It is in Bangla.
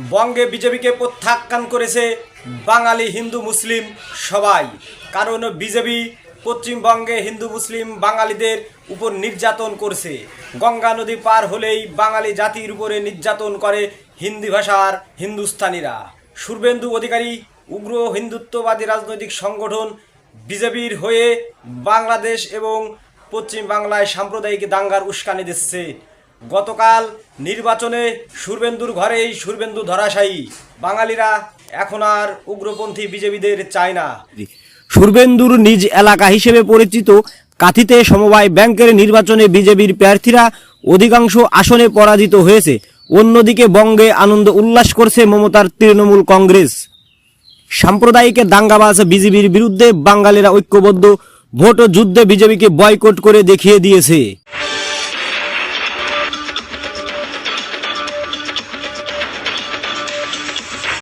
বঙ্গে বিজেপিকে প্রত্যাখ্যান করেছে বাঙালি হিন্দু মুসলিম সবাই। কারণ বিজেপি পশ্চিমবঙ্গে হিন্দু মুসলিম বাঙালিদের উপর নির্যাতন করছে। গঙ্গা নদী পার হলেই বাঙালি জাতির উপরে নির্যাতন করে হিন্দি ভাষার হিন্দুস্তানিরা। সুরবেন্দু অধিকারী, উগ্র হিন্দুত্ববাদী রাজনৈতিক সংগঠন বিজেপির হয়ে বাংলাদেশ এবং পশ্চিম বাংলায় সাম্প্রদায়িক দাঙ্গার উস্কানি দিচ্ছে। গতকাল নির্বাচনে সুরবেন্দুর ঘরেই সুরবেন্দু ধরাশায়ী। বাঙালিরা এখন আর উগ্রপন্থী বিজেপিদের চায় না। সুরবেন্দুর নিজ এলাকা হিসেবে পরিচিত কাথিতে সমবায় ব্যাংকের নির্বাচনে বিজেপির প্রার্থীরা অধিকাংশ আসনে পরাজিত হয়েছে। অন্যদিকে বঙ্গে আনন্দ উল্লাস করছে মমতার তৃণমূল কংগ্রেস। সাম্প্রদায়িক দাঙ্গাবাজ বিজেপির বিরুদ্ধে বাঙালিরা ঐক্যবদ্ধ। ভোট যুদ্ধে বিজেপিকে বয়কট করে দেখিয়ে দিয়েছে।